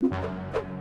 you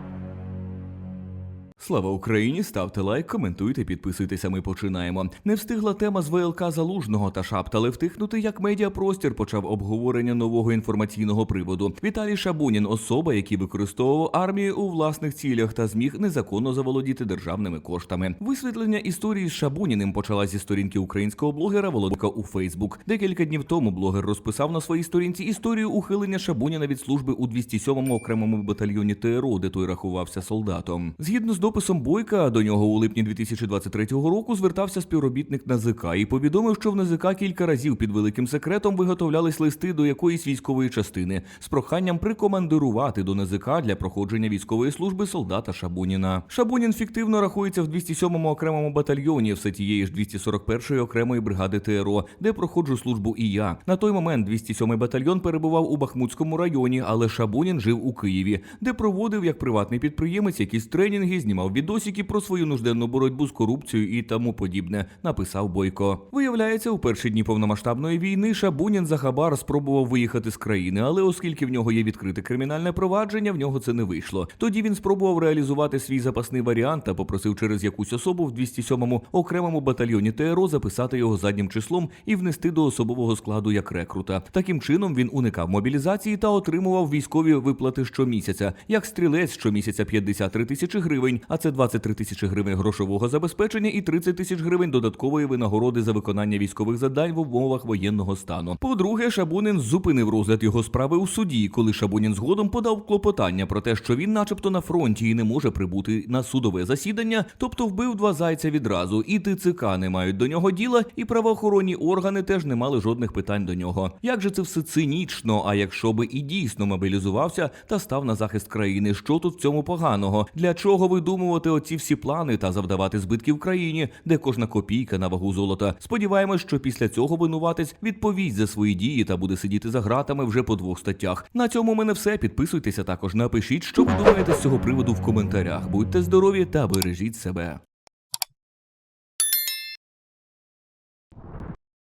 Слава Україні! Ставте лайк, коментуйте, підписуйтеся. Ми починаємо. Не встигла тема з ВЛК Залужного та шаптали втихнути, як медіапростір почав обговорення нового інформаційного приводу. Віталій Шабунін, особа, який використовував армію у власних цілях та зміг незаконно заволодіти державними коштами. Висвітлення історії з Шабуніним почалась зі сторінки українського блогера Володика у Фейсбук. Декілька днів тому блогер розписав на своїй сторінці історію ухилення Шабуніна від служби у 207-му окремому батальйоні ТРО, де той рахувався солдатом. Згідно з дописом Бойка, до нього у липні 2023 року звертався співробітник НАЗК і повідомив, що в НАЗК кілька разів під великим секретом виготовлялись листи до якоїсь військової частини з проханням прикомандирувати до НАЗК для проходження військової служби солдата Шабуніна. Шабунін фіктивно рахується в 207-му окремому батальйоні все тієї ж 241-ї окремої бригади ТРО, де проходжу службу і я. На той момент 207-й батальйон перебував у Бахмутському районі, але Шабунін жив у Києві, де проводив як приватний підприємець якісь тренінги, знімав відосики про свою нужденну боротьбу з корупцією і тому подібне. Написав Бойко. Виявляється, у перші дні повномасштабної війни Шабунін за хабар спробував виїхати з країни, але оскільки в нього є відкрите кримінальне провадження, в нього це не вийшло. Тоді він спробував реалізувати свій запасний варіант та попросив через якусь особу в 207-му окремому батальйоні ТРО записати його заднім числом і внести до особового складу як рекрута. Таким чином він уникав мобілізації та отримував військові виплати щомісяця, як стрілець щомісяця 53 тисячі гривень, а це 23 тисячі гривень грошового забезпечення і 30 тисяч гривень додаткової винагороди за виконання військових завдань в умовах воєнного стану. По-друге, Шабунин зупинив розгляд його справи у суді, коли Шабунін згодом подав клопотання про те, що він, начебто, на фронті і не може прибути на судове засідання, тобто вбив два зайця відразу. І ТЦК не мають до нього діла, і правоохоронні органи теж не мали жодних питань до нього. Як же це все цинічно? А якщо би і дійсно мобілізувався та став на захист країни, що тут в цьому поганого? Для чого видумувати оці всі плани та завдавати збитків країні, де кожна копійка на вагу золота? Сподіваємось, що після цього винуватець відповість за свої дії та буде сидіти за гратами вже по двох статтях. На цьому у мене все. Підписуйтеся також. Напишіть, що ви думаєте з цього приводу в коментарях. Будьте здорові та бережіть себе.